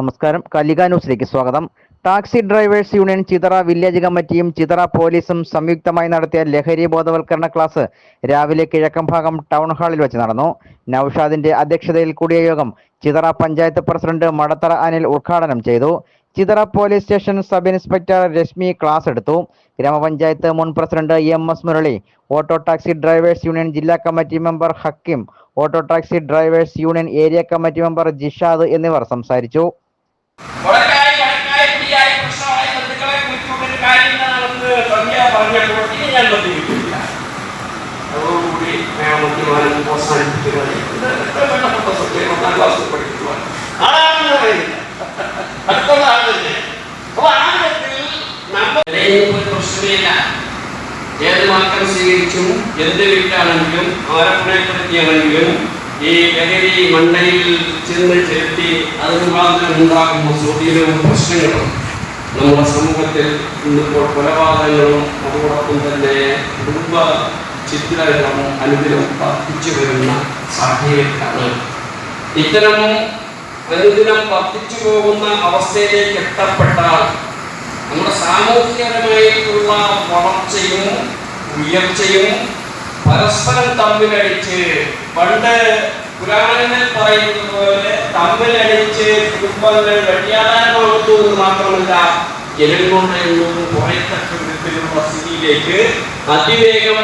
നമസ്കാരം. കലിക ന്യൂസിലേക്ക് സ്വാഗതം. Taxi drivers union Chithara village കമ്മിറ്റിയും ചിതറ പോലീസും സംയുക്തമായി നടത്തിയ ലഹരി ബോധവൽക്കരണ ക്ലാസ് രാവിലെ കിഴക്കംഭാഗം ടൗൺ ഹാളിൽ വെച്ച് നടന്നു. നൌഷാദിന്റെ അധ്യക്ഷതയിൽ കൂടിയ യോഗം ചിതറ പഞ്ചായത്ത് പ്രസിഡന്റ് മടത്തറ അനിൽ ഉദ്ഘാടനം ചെയ്തു. Chithara police station sub inspector Reshmi class എടുത്തു. ഗ്രാമപഞ്ചായത്ത് മുൻ president M S Murali auto taxi drivers union ജില്ലാ committee member Hakkim auto taxi drivers union area committee member Jishad എന്നിവർ സംസാരിച്ചു. കൊലക്കായി വഴക്കായി പിടിയായി പ്രശ്നമായി ബന്ധുക്കളെ കുറിച്ചുകൊണ്ടൊരു കാര്യങ്ങളാണെന്ന് സന്ധ്യ പറഞ്ഞപ്പോൾ ഇനി ഞാൻ ബന്ധിപ്പിക്കില്ല അതോടുകൂടി ഇത് എത്ര വേണ്ടപ്പെട്ട സത്യം ഒന്നാം ക്ലാസ്സിൽ പഠിക്കുവാൻ ആളാണെന്ന് പറയുന്നില്ല അടുത്തുള്ള ആളില്ലേ അപ്പൊ ആ വിധത്തിൽ ഒരു പ്രശ്നമില്ല. ഏത് മാർഗം സ്വീകരിച്ചും എന്ത് വീട്ടാണെങ്കിലും ആരപ്പണപ്പെടുത്തിയാണെങ്കിലും ഈ ലഹരി മണ്ടയിൽ ചെന്ന് ചെലുത്തി അത് മുഖാന്തരം ഉണ്ടാകുന്ന സ്വാധീനവും പ്രശ്നങ്ങളും നമ്മുടെ സമൂഹത്തിൽ ഇന്നിപ്പോൾ കൊലപാതകങ്ങളും അതോടൊപ്പം തന്നെ കുടുംബ ചിത്രങ്ങളും അനുദിനം വർദ്ധിച്ചു വരുന്ന സാഹചര്യത്തിലാണ്. ഇത്തരം അനുദിനം വർദ്ധിച്ചു പോകുന്ന അവസ്ഥയിലേക്ക് എത്തപ്പെട്ടാൽ നമ്മുടെ സാമൂഹികപരമായിട്ടുള്ള വളർച്ചയും ഉയർച്ചയും പരസ്പരം തമ്മിലടിച്ച് പണ്ട് പുരാണങ്ങളിൽ പറയുന്നത് പോലെ തമ്മിലടിച്ച് കുടുംബങ്ങൾ വെട്ടിയാടാനുള്ളൂ എന്ന് മാത്രമല്ല ജനങ്ങളുടെ കുറയത്തക്ക വിധത്തിലുള്ള സ്ഥിതിയിലേക്ക് അതിവേഗം